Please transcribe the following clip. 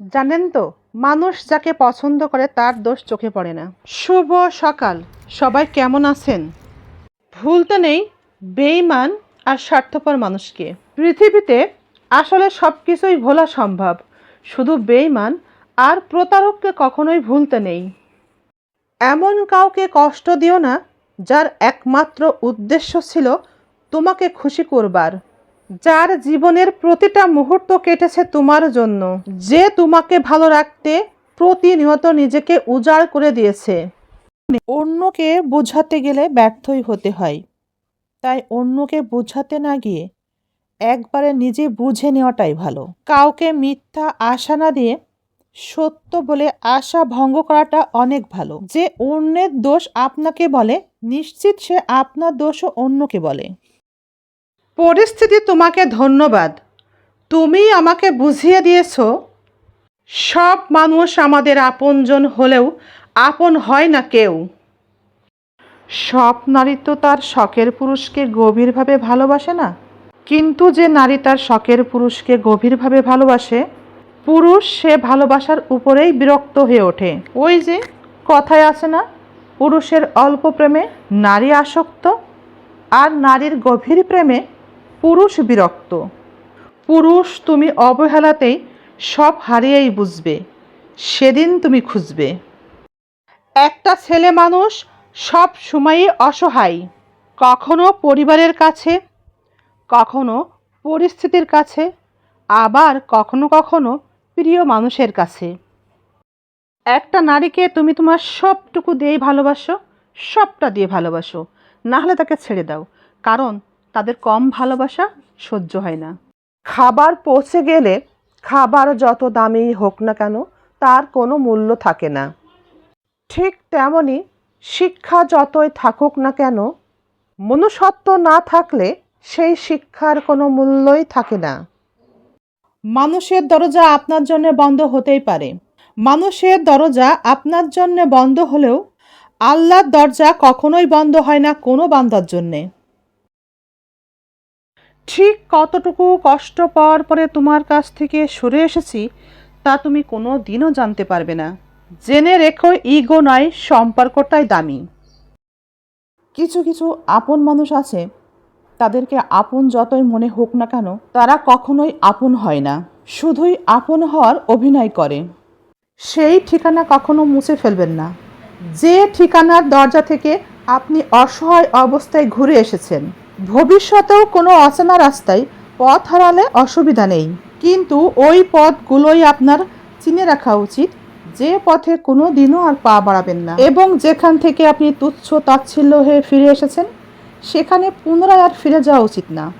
জানেন তো, মানুষ যাকে পছন্দ করে তার দোষ চোখে পড়ে না। শুভ সকাল, সবাই কেমন আছেন? ভুলতে নেই বেইমান আর স্বার্থপর মানুষকে। পৃথিবীতে আসলে সব কিছুই ভোলা সম্ভব, শুধু বেইমান আর প্রতারককে কখনোই ভুলতে নেই। এমন কাউকে কষ্ট দিও না, যার একমাত্র উদ্দেশ্য ছিল তোমাকে খুশি করবার। যার জীবনের প্রতিটা মুহূর্ত কেটেছে তোমার জন্য। যে তোমাকে ভালো রাখতে প্রতিনিয়ত নিজেকে উজাড় করে দিয়েছে। অন্যকে বোঝাতে গেলে ব্যর্থই হতে হয়। তাই অন্যকে বোঝাতে না গিয়ে একবারে নিজে বুঝে নেওয়াটাই ভালো। কাউকে মিথ্যা, আশা না দিয়ে সত্য বলে আশা ভঙ্গ করাটা অনেক ভালো। যে অন্যের দোষ আপনাকে বলে, নিশ্চিত সে আপনার দোষও অন্যকে বলে। পরিস্থিতি তোমাকে ধন্যবাদ। তুমি আমাকে বুঝিয়ে দিয়েছ। সব মানুষ আমাদের আপনজন হলেও আপন হয় না কেউ। সব নারী তো তার শখের পুরুষকে গভীরভাবে ভালোবাসে না। কিন্তু যে নারী তার শখের পুরুষকে গভীরভাবে ভালোবাসে, পুরুষ সে ভালোবাসার উপরেই বিরক্ত হয়ে ওঠে। ওই যে, কথায় আছে না, পুরুষের অল্প প্রেমে নারী আসক্ত, আর নারীর গভীর প্রেমে পুরুষ বিরক্ত। পুরুষ তুমি অবহেলাতেই সব হারিয়েই বুঝবে। সেদিন তুমি খুঁজবে। একটা ছেলে মানুষ সব সময়ই অসহায়। কখনো পরিবারের কাছে, কখনো পরিস্থিতির কাছে, আবার কখনো কখনো প্রিয় মানুষের কাছে। একটা নারীকে তুমি তোমার সবটুকু দিয়েই ভালোবাসো, সবটা দিয়ে ভালোবাসো। না হলে তাকে ছেড়ে দাও। কারণ তাদের কম ভালোবাসা সহ্য হয় না। খাবার পৌঁছে গেলে খাবার যত দামি হোক না কেন তার কোনো মূল্য থাকে না। ঠিক তেমনই শিক্ষা যতই থাকুক না কেন, মনুষ্যত্ব না থাকলে সেই শিক্ষার কোনো মূল্যই থাকে না। মানুষের দরজা আপনার জন্য বন্ধ হতেই পারে। মানুষের দরজা আপনার জন্য বন্ধ হলেও আল্লাহর দরজা কখনোই বন্ধ হয় না কোনো বান্দার জন্যে। ঠিক কতটুকু কষ্ট পাওয়ার পরে তোমার কাছ থেকে সরে এসেছি, তা তুমি কোনো দিনও জানতে পারবে না। জেনে রেখো, ইগো নয়, সম্পর্কটাই দামি। কিছু কিছু আপন মানুষ আছে, তাদেরকে আপন যতই মনে হোক না কেন, তারা কখনোই আপন হয় না। শুধুই আপন হওয়ার অভিনয় করে। সেই ঠিকানা কখনো মুছে ফেলবেন না। যে ঠিকানার দরজা থেকে আপনি অসহায় অবস্থায় ঘুরে এসেছেন ভবিষ্যতেও কোনো অচেনা রাস্তায় পথ হারালে অসুবিধা নেই। কিন্তু ওই পথগুলোই আপনার চিনে রাখা উচিত। যে পথে কোনো দিনও আর পা বাড়াবেন না। এবং যেখান থেকে আপনি তুচ্ছ তাচ্ছিল্য হয়ে ফিরে এসেছেন, সেখানে পুনরায় আর ফিরে যাওয়া উচিত না।